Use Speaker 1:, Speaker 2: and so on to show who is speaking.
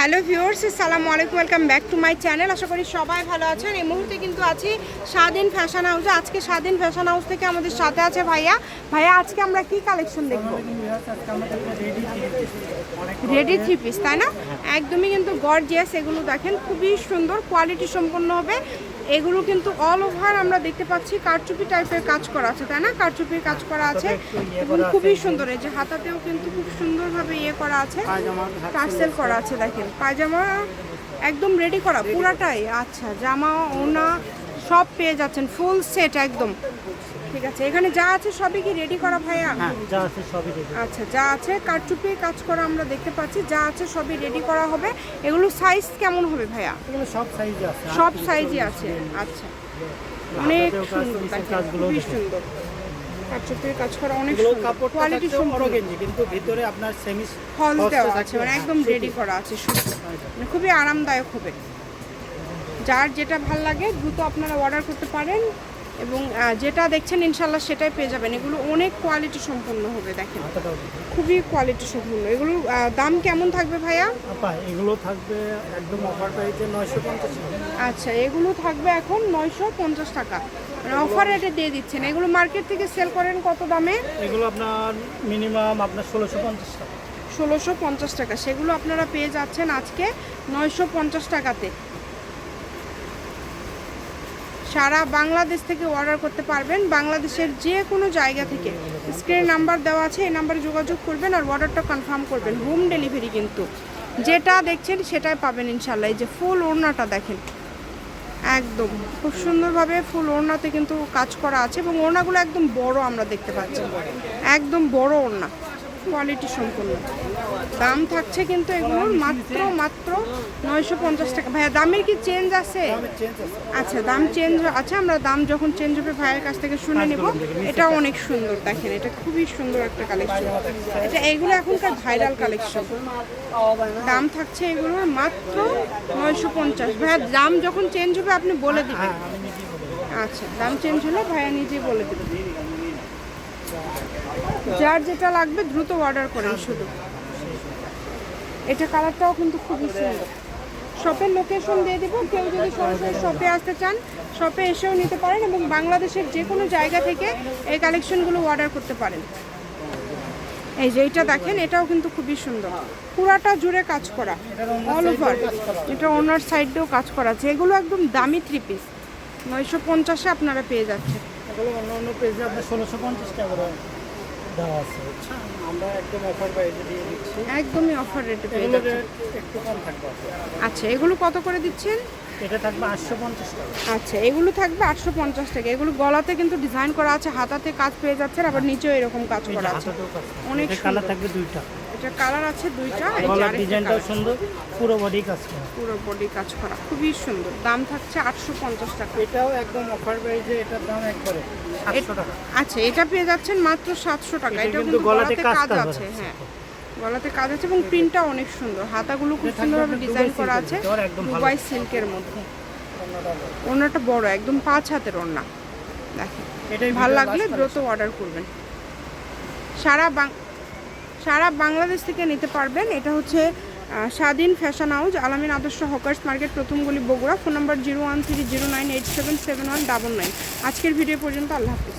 Speaker 1: Hello viewers, আসসালামু আলাইকুম, welcome back to my channel. আশা করি সবাই ভালো আছেন। এই মুহূর্তে কিন্তু আছি স্বাধীন ফ্যাশন হাউসে আজকে স্বাধীন ফ্যাশন হাউস থেকে আমাদের সাথে আছে ভাইয়া। ভাইয়া, আজকে আমরা কি কালেকশন দেখব? রেডি থ্রি পিস তাই না? একদমই কিন্তু গর্জিয়াস এগুলো দেখেন, খুবই সুন্দর কোয়ালিটি সম্পন্ন হবে। এগুলো কিন্তু অল ওভার আমরা দেখতে পাচ্ছি। কারচুপি টাইপের কাজ করা আছে তাই না? কারচুপির কাজ করা আছে। এবং খুবই সুন্দর এই যে হাতাতেও কিন্তু খুব সুন্দরভাবে ইয়ে করা আছে। পার্সেল করা আছে দেখেন। পায়জামা একদম রেডি করা পুরাটাই। আচ্ছা জামা ওনা সব পেয়ে যাচ্ছেন ফুল সেট একদম। ঠিক আছে। এখানে যা আছে সবই কি রেডি করা ভাইয়া?
Speaker 2: হ্যাঁ যা আছে সবই রেডি
Speaker 1: আচ্ছা যা আছে কারচুপি কাজ করা আমরা দেখতে পাচ্ছি। যা আছে সবই রেডি করা হবে। এগুলো সাইজ কেমন হবে ভাইয়া?
Speaker 2: এগুলো সব সাইজে আছে।
Speaker 1: সব সাইজই আছে। আচ্ছা। অনেক সুন্দর খুবই সুন্দর। কারচুপির কাজ করা অনেক সুন্দর। কোয়ালিটি সম্পূর্ণ
Speaker 2: গেঞ্জি কিন্তু ভিতরে আপনার সেমি
Speaker 1: ফলস দেওয়া আছে মানে একদম রেডি করা আছে মানে খুবই আরামদায়ক হবে। যার যেটা ভালো লাগে দ্রুত আপনারা অর্ডার করতে পারেন। এবং যেটা দেখছেন ইনশাল্লাহ সেটাই পেয়ে যাবেন। এগুলো অনেক কোয়ালিটি সম্পন্ন হবে দেখেন। খুবই কোয়ালিটি সম্পূর্ণ এগুলো দাম কেমন থাকবে ভাইয়া?
Speaker 2: এগুলো থাকবে একদম অফার প্রাইসে নয়শো পঞ্চাশ
Speaker 1: আচ্ছা এগুলো থাকবে এখন নয়শো পঞ্চাশ টাকা। মানে অফার রেটে দিয়ে দিচ্ছেন। এগুলো মার্কেট থেকে সেল করেন কত দামে?
Speaker 2: এগুলো আপনার মিনিমাম আপনার ষোলোশো পঞ্চাশ টাকা।
Speaker 1: ষোলোশো পঞ্চাশ টাকা। সেগুলো আপনারা পেয়ে যাচ্ছেন আজকে নয়শো পঞ্চাশ টাকাতে। সারা বাংলাদেশ থেকে অর্ডার করতে পারবেন। বাংলাদেশের যে কোনো জায়গা থেকে স্ক্রিন নাম্বার দেওয়া আছে, এই নাম্বারে যোগাযোগ করবেন আর অর্ডারটা কনফার্ম করবেন। হোম ডেলিভারি কিন্তু। যেটা দেখছেন সেটাই পাবেন ইনশাল্লাহ এই যে ফুল ওড়নাটা দেখেন। একদম। খুব সুন্দরভাবে ফুল ওড়নাতে কিন্তু কাজ করা আছে এবং ওড়নাগুলো একদম বড় আমরা দেখতে পাচ্ছি। একদম বড় ওড়না। কোয়ালিটি সম্পূর্ণ দাম থাকছে কিন্তু এগুলোর মাত্র মাত্র নয়শো পঞ্চাশ টাকা। ভাইয়া দামের কি চেঞ্জ আছে? আচ্ছা দাম চেঞ্জ আছে আমরা দাম যখন চেঞ্জ হবে ভাইয়ের কাছ থেকে শুনে নেব। এটা অনেক সুন্দর দেখেন এটা খুবই সুন্দর একটা কালেকশন এটা এগুলো এখনকার ভাইরাল কালেকশন দাম থাকছে এগুলোর মাত্র নয়শো পঞ্চাশ। ভাইয়া দাম যখন চেঞ্জ হবে আপনি বলে দিবেন।
Speaker 2: হ্যাঁ নিজেই বলি
Speaker 1: আচ্ছা দাম চেঞ্জ হলে ভাইয়া নিজেই বলে দেবেন। যার যেটা লাগবে দ্রুত অর্ডার করেন শুধু। এটা কালারটাও কিন্তু খুবই সুন্দর। শপের লোকেশন দিয়ে দিব, কেউ যদি সরাসরি শপে আসতে চান শপে এসেও নিতে পারেন এবং বাংলাদেশের যে কোনো জায়গা থেকে এই কালেকশনগুলো অর্ডার করতে পারেন। এই যে এটা দেখেন, এটাও কিন্তু খুবই সুন্দর। পুরাটা জুড়ে কাজ করা অল ওভার এটা ওনার সাইডেও কাজ করা আছে। এগুলো একদম দামি থ্রি পিস নয়শো পঞ্চাশে আপনারা পেয়ে যাচ্ছেন।
Speaker 2: ষোলোশো পঞ্চাশ টাকা দেওয়া আছে। আমরা একদম অফার প্রাইসে দিয়ে দিচ্ছি।
Speaker 1: একদমই অফার রেটে পেয়ে
Speaker 2: এগুলো
Speaker 1: যাচ্ছেন।
Speaker 2: রেট একটু কম থাকবে।
Speaker 1: আচ্ছা এগুলো কত করে দিচ্ছেন?
Speaker 2: এটা থাকবে আটশো পঞ্চাশ টাকা।
Speaker 1: আচ্ছা এগুলো থাকবে আটশো পঞ্চাশ টাকা। এগুলো গলাতে কিন্তু ডিজাইন করা আছে হাতাতে কাজ পেয়ে যাচ্ছেন আবার নিচেও এরকম কাজ করা আছে। অনেক
Speaker 2: কালার। থাকবে দুইটা।
Speaker 1: এটা কালার আছে দুইটা
Speaker 2: গলার ডিজাইনটাও সুন্দর পুরো বডি কাজ করা।
Speaker 1: পুরো বডি কাজ করা খুবই সুন্দর। দাম থাকছে আটশো পঞ্চাশ টাকা।
Speaker 2: এটাও একদম অফার প্রাইসে এটার দাম একবারে সাতশো টাকা।
Speaker 1: আচ্ছা এটা পেয়ে যাচ্ছেন মাত্র সাতশো টাকা।
Speaker 2: এটা কিন্তু গলাতে কাজ
Speaker 1: আছে। হ্যাঁ। গলাতে কাজ আছে এবং প্রিন্টটা অনেক সুন্দর। হাতাগুলো খুব সুন্দরভাবে ডিজাইন করা আছে। দুবাই সিল্কের মধ্যে। ওনাটা বড় একদম পাঁচ হাতের ওড়না। দেখেন
Speaker 2: এটাই
Speaker 1: ভালো লাগলে দ্রুত অর্ডার করবেন। সারা বাং সারা বাংলাদেশ থেকে নিতে পারবেন। এটা হচ্ছে স্বাধীন ফ্যাশন হাউস আলামিন আদর্শ হকার্স মার্কেট প্রথম গলি Bogura. Phone number zero one three zero nine eight seven seven one double nine আজকের ভিডিও পর্যন্ত আল্লাহ হাফিজ।